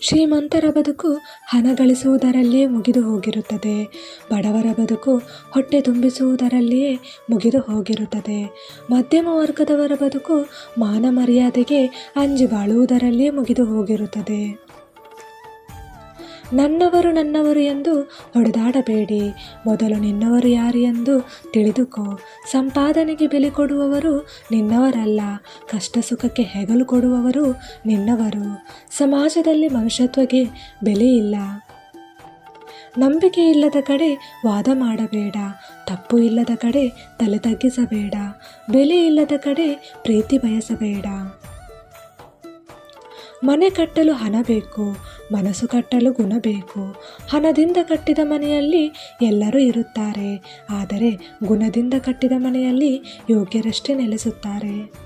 ಶ್ರೀಮಂತರ ಬದುಕು ಹಣ ಗಳಿಸುವುದರಲ್ಲಿಯೇ ಮುಗಿದು ಹೋಗಿರುತ್ತದೆ. ಬಡವರ ಬದುಕು ಹೊಟ್ಟೆ ತುಂಬಿಸುವುದರಲ್ಲಿಯೇ ಮುಗಿದು ಹೋಗಿರುತ್ತದೆ. ಮಧ್ಯಮ ವರ್ಗದವರ ಬದುಕು ಮಾನ ಮರ್ಯಾದೆಗೆ ಅಂಜಿ ಬಾಳುವುದರಲ್ಲಿಯೇ ಮುಗಿದು ಹೋಗಿರುತ್ತದೆ. ನನ್ನವರು ನನ್ನವರು ಎಂದು ಹೊಡೆದಾಡಬೇಡಿ. ಮೊದಲು ನಿನ್ನವರು ಯಾರು ಎಂದು ತಿಳಿದುಕೋ. ಸಂಪಾದನೆಗೆ ಬೆಲೆ ಕೊಡುವವರು ನಿನ್ನವರಲ್ಲ. ಕಷ್ಟ ಸುಖಕ್ಕೆ ಹೆಗಲು ಕೊಡುವವರು ನಿನ್ನವರು. ಸಮಾಜದಲ್ಲಿ ಮನುಷ್ಯತ್ವಕ್ಕೆ ಬೆಲೆ ಇಲ್ಲ. ನಂಬಿಕೆ ಇಲ್ಲದ ಕಡೆ ವಾದ ಮಾಡಬೇಡ. ತಪ್ಪು ಇಲ್ಲದ ಕಡೆ ತಲೆ ತಗ್ಗಿಸಬೇಡ. ಬೆಲೆ ಇಲ್ಲದ ಕಡೆ ಪ್ರೀತಿ ಬಯಸಬೇಡ. ಮನೆ ಕಟ್ಟಲು ಹಣ ಬೇಕು, ಮನಸ್ಸು ಕಟ್ಟಲು ಗುಣ ಬೇಕು. ಹಣದಿಂದ ಕಟ್ಟಿದ ಮನೆಯಲ್ಲಿ ಎಲ್ಲರೂ ಇರುತ್ತಾರೆ, ಆದರೆ ಗುಣದಿಂದ ಕಟ್ಟಿದ ಮನೆಯಲ್ಲಿ ಯೋಗ್ಯರಷ್ಟೇ ನೆಲೆಸುತ್ತಾರೆ.